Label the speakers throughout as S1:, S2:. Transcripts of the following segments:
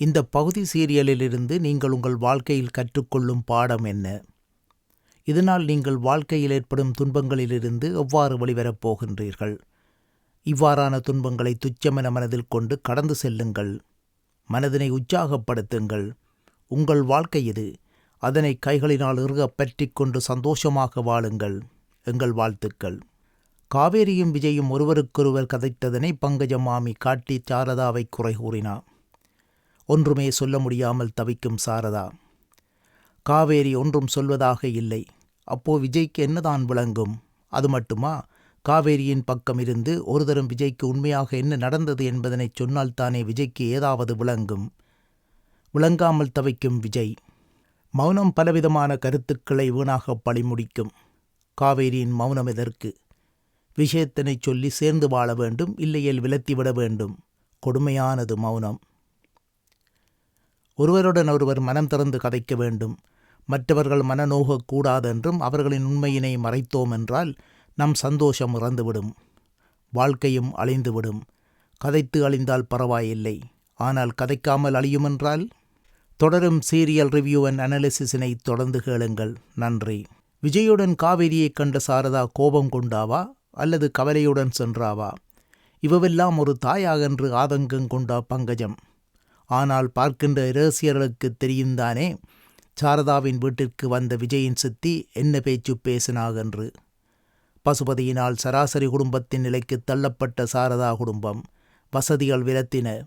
S1: இந்த பகுதி சீரியலிலிருந்து நீங்கள் உங்கள் வாழ்க்கையில் கற்றுக்கொள்ளும் பாடம் என்ன? இதனால் நீங்கள் வாழ்க்கையில் ஏற்படும் துன்பங்களிலிருந்து எவ்வாறு வெளிவரப் போகின்றீர்கள்? இவ்வாறான துன்பங்களை துச்சமென மனதில் கொண்டு கடந்து செல்லுங்கள். மனதினை உற்சாகப்படுத்துங்கள். உங்கள் வாழ்க்கை இது அதனை கைகளினால் இறுக பற்றி கொண்டு சந்தோஷமாக வாழுங்கள். எங்கள் வாழ்த்துக்கள். காவேரியும் விஜயும் ஒருவருக்கொருவர் கதைத்ததனை பங்கஜ மாமி காட்டி சாரதாவை குறை கூறினார். ஒன்றுமே சொல்ல முடியாமல் தவிக்கும் சாரதா. காவேரி ஒன்றும் சொல்வதாக இல்லை. அப்போ விஜய்க்கு என்னதான் விளங்கும்? அது மட்டுமா? காவேரியின் பக்கம் இருந்து ஒரு தரம் விஜய்க்கு உண்மையாக என்ன நடந்தது என்பதனை சொன்னால் தானே விஜய்க்கு ஏதாவது விளங்கும்? விளங்காமல் தவிக்கும் விஜய். மௌனம் பலவிதமான கருத்துக்களை வீணாக பழிமுடிக்கும் காவேரியின் மௌனம் எதற்கு? விஷயத்தினை சொல்லி சேர்ந்து வாழ வேண்டும் இல்லையேல் விலத்திவிட வேண்டும். கொடுமையானது மௌனம். ஒருவருடன் ஒருவர் மனம் திறந்து கதைக்க வேண்டும். மற்றவர்கள் மனநோகக்கூடாது என்றும் அவர்களின் உண்மையினை மறைத்தோம் என்றால் நம் சந்தோஷம் இறந்துவிடும். வாழ்க்கையும் அழிந்துவிடும். கதைத்து அழிந்தால் பரவாயில்லை. ஆனால் கதைக்காமல் அழியுமென்றால்? தொடரும் சீரியல் ரிவ்யூ அண்ட் அனாலிசிஸினை தொடர்ந்து கேளுங்கள். நன்றி. விஜயுடன் காவேரியை கண்ட சாரதா கோபம் கொண்டாவா? அல்லது கவலையுடன் சென்றாவா? இவவெல்லாம் ஒரு தாயாகென்று ஆதங்கம் கொண்டா பங்கஜம். ஆனால் பார்க்கின்ற இரகசியர்களுக்கு தெரியுந்தானே? சாரதாவின் வீட்டிற்கு வந்த விஜயின் சித்தி என்ன பேச்சு பேசினாகென்று? பசுபதியினால் சராசரி குடும்பத்தின் நிலைக்கு தள்ளப்பட்ட சாரதா குடும்பம். வசதிகள் விலத்தின.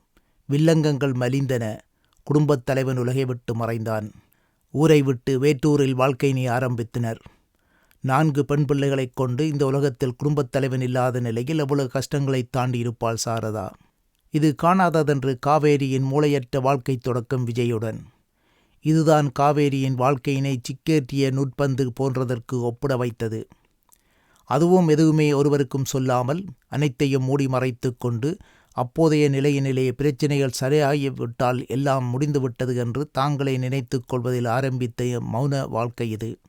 S1: வில்லங்கங்கள் மலிந்தன. குடும்பத் தலைவன் உலகை விட்டு மறைந்தான். ஊரை விட்டு வேட்டூரில் வாழ்க்கையினை ஆரம்பித்தனர். நான்கு பெண் பிள்ளைகளைக் கொண்டு இந்த உலகத்தில் குடும்பத் தலைவன் இல்லாத நிலையில் அவ்வளவு கஷ்டங்களைத் தாண்டி இருப்பாள் சாரதா? இது காணாததென்று காவேரியின் மூளையற்ற வாழ்க்கை தொடக்கம் விஜயுடன். இதுதான் காவேரியின் வாழ்க்கையினை சிக்கேற்றிய நுட்பந்து போன்றதற்கு ஒப்பிட வைத்தது. அதுவும் எதுவுமே ஒருவருக்கும் சொல்லாமல் அனைத்தையும் மூடி மறைத்து கொண்டு அப்போதைய நிலையினிலே பிரச்சனைகள் சரியாகிவிட்டால் எல்லாம் முடிந்துவிட்டது என்று தாங்களே நினைத்து கொள்வதில் ஆரம்பித்த மௌன வாழ்க்கை இது.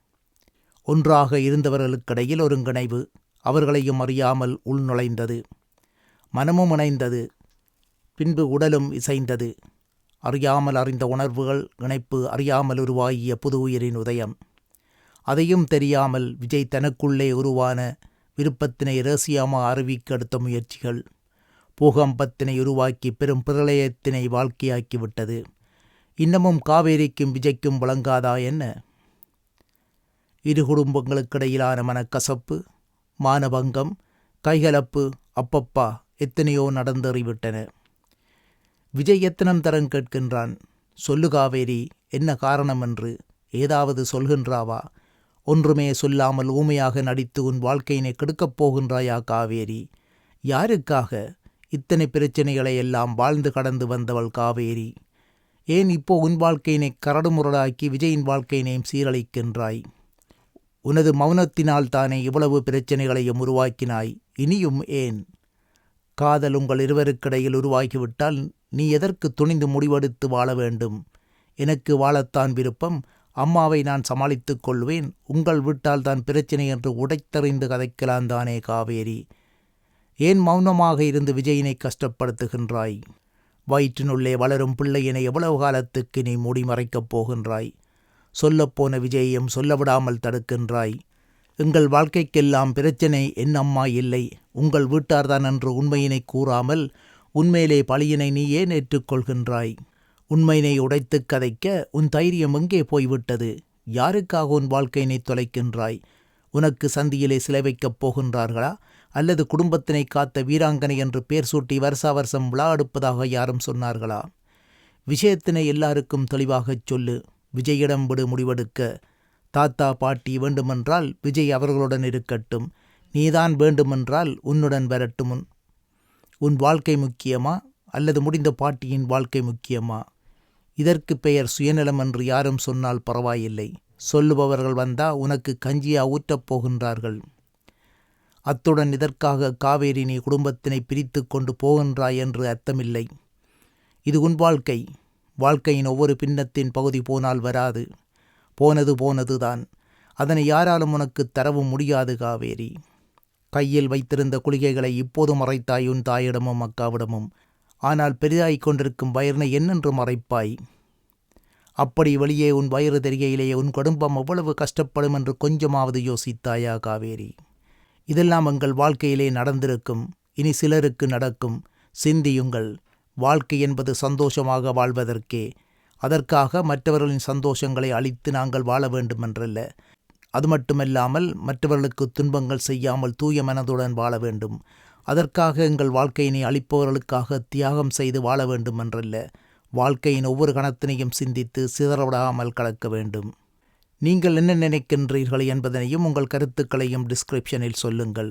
S1: ஒன்றாக இருந்தவர்களுக்கிடையில் ஒருங்கிணைவு அவர்களையும் அறியாமல் உள்நுழைந்தது. மனமும் இணைந்தது. பின்பு உடலும் இசைந்தது. அறியாமல் அறிந்த உணர்வுகள் இணைப்பு அறியாமல் உருவாகிய புது உயிரின் உதயம். அதையும் தெரியாமல் விஜய் தனக்குள்ளே உருவான விருப்பத்தினை ரகசியமாக அறிவிக்க எடுத்த முயற்சிகள் பூகம்பத்தினை உருவாக்கி பெரும் பிரளயத்தினை வாழ்க்கையாக்கிவிட்டது. இன்னமும் காவேரிக்கும் விஜய்க்கும் வழங்காதா என்ன? இரு குடும்பங்களுக்கிடையிலான மனக்கசப்பு மானபங்கம் கைகலப்பு அப்பப்பா எத்தனையோ நடந்தேறிவிட்டன. விஜய் எத்தனம் தரம் கேட்கின்றான் சொல்லு காவேரி என்ன காரணம் என்று? ஏதாவது சொல்கின்றாவா? ஒன்றுமே சொல்லாமல் ஊமையாக நடித்து உன் வாழ்க்கையினை கெடுக்கப் போகின்றாயா காவேரி? யாருக்காக? இத்தனை பிரச்சனைகளை எல்லாம் வாழ்ந்து கடந்து வந்தவள் காவேரி. ஏன் இப்போ உன் வாழ்க்கையினை கரடுமுரடாக்கி விஜயின் வாழ்க்கையினையும் சீரழிக்கின்றாய்? உனது மௌனத்தினால் தானே இவ்வளவு பிரச்சனைகளையும் உருவாக்கினாய் இனியும் ஏன்? காதல் உங்கள் இருவருக்கிடையில் உருவாகிவிட்டால் நீ எதற்கு துணிந்து முடிவெடுத்து வாழ வேண்டும்? எனக்கு வாழத்தான் விருப்பம். அம்மாவை நான் சமாளித்துக் கொள்வேன். உங்கள் விட்டால் தான் பிரச்சனை என்று உடைத்தறிந்து கதைக்கலாம் தானே காவேரி. ஏன் மௌனமாக இருந்து விஜயினை கஷ்டப்படுத்துகின்றாய்? வயிற்றினுள்ளே வளரும் பிள்ளையினை எவ்வளவு காலத்துக்கு நீ மூடி மறைக்கப் போகின்றாய்? சொல்லப்போன விஜயையும் சொல்லவிடாமல் தடுக்கின்றாய். எங்கள் வாழ்க்கைக்கெல்லாம் பிரச்சனை என் அம்மா இல்லை. உங்கள் வீட்டார்தான் என்று உண்மையினை கூறாமல் உண்மையிலே பழியினை நீ ஏன் ஏற்றுக்கொள்கின்றாய் உண்மையினை உடைத்து கதைக்க உன் தைரியம் எங்கே போய்விட்டது? யாருக்காக உன் வாழ்க்கையினை தொலைக்கின்றாய்? உனக்கு சந்தியிலே சிலை வைக்கப் போகின்றார்களா? அல்லது குடும்பத்தினை காத்த வீராங்கனை என்று பேர் சூட்டி வருஷா வருஷம் விழா எடுப்பதாக யாரும் சொன்னார்களா? விஷயத்தினை எல்லாருக்கும் தெளிவாகச் சொல்லு. விஜயிடம் விடு முடிவெடுக்க. தாத்தா பாட்டி வேண்டுமென்றால் விஜய் அவர்களுடன் இருக்கட்டும். நீதான் வேண்டுமென்றால் உன்னுடன் வரட்டும் உன் வாழ்க்கை முக்கியமா? அல்லது முடிந்த பாட்டியின் வாழ்க்கை முக்கியமா? இதற்கு பெயர் சுயநலம் என்று யாரும் சொன்னால் பரவாயில்லை. சொல்லுபவர்கள் வந்தா உனக்கு கஞ்சியா ஊற்றப் போகின்றார்கள். அத்துடன் இதற்காக காவேரி நீ குடும்பத்தினை பிரித்து கொண்டு போகின்றாய் என்று அர்த்தமில்லை. இது உன் வாழ்க்கை. வாழ்க்கையின் ஒவ்வொரு பின்னத்தின் பகுதி போனால் வராது. போனது போனதுதான். அதனை யாராலும் உனக்கு தரவும் முடியாது காவேரி. கையில் வைத்திருந்த குளிகைகளை இப்போது மறைத்தாய் உன் தாயிடமும் அக்காவிடமும். ஆனால் பெரிதாய் கொண்டிருக்கும் வயிறினை என்னென்று மறைப்பாய்? அப்படி வெளியே உன் வயிறு தெரிகையிலே உன் குடும்பம் எவ்வளவு கஷ்டப்படும் என்று கொஞ்சமாவது யோசித்தாயா காவேரி? இதெல்லாம் எங்கள் வாழ்க்கையிலே நடந்திருக்கும் இனி சிலருக்கு நடக்கும். சிந்தியுங்கள். வாழ்க்கை என்பது சந்தோஷமாக வாழ்வதற்கே. அதற்காக மற்றவர்களின் சந்தோஷங்களை அழித்து நாங்கள் வாழ வேண்டுமென்றல்ல. அது மட்டுமல்லாமல் மற்றவர்களுக்கு துன்பங்கள் செய்யாமல் தூய மனதுடன் வாழ வேண்டும். அதற்காக எங்கள் வாழ்க்கையினை அழிப்பவர்களுக்காக தியாகம் செய்து வாழ வேண்டுமென்றல்ல. வாழ்க்கையின் ஒவ்வொரு கணத்தினையும் சிந்தித்து சிதறவிடாமல் கலக்க வேண்டும். நீங்கள் என்ன நினைக்கின்றீர்கள் என்பதனையும் உங்கள் கருத்துக்களையும் டிஸ்கிரிப்ஷனில் சொல்லுங்கள்.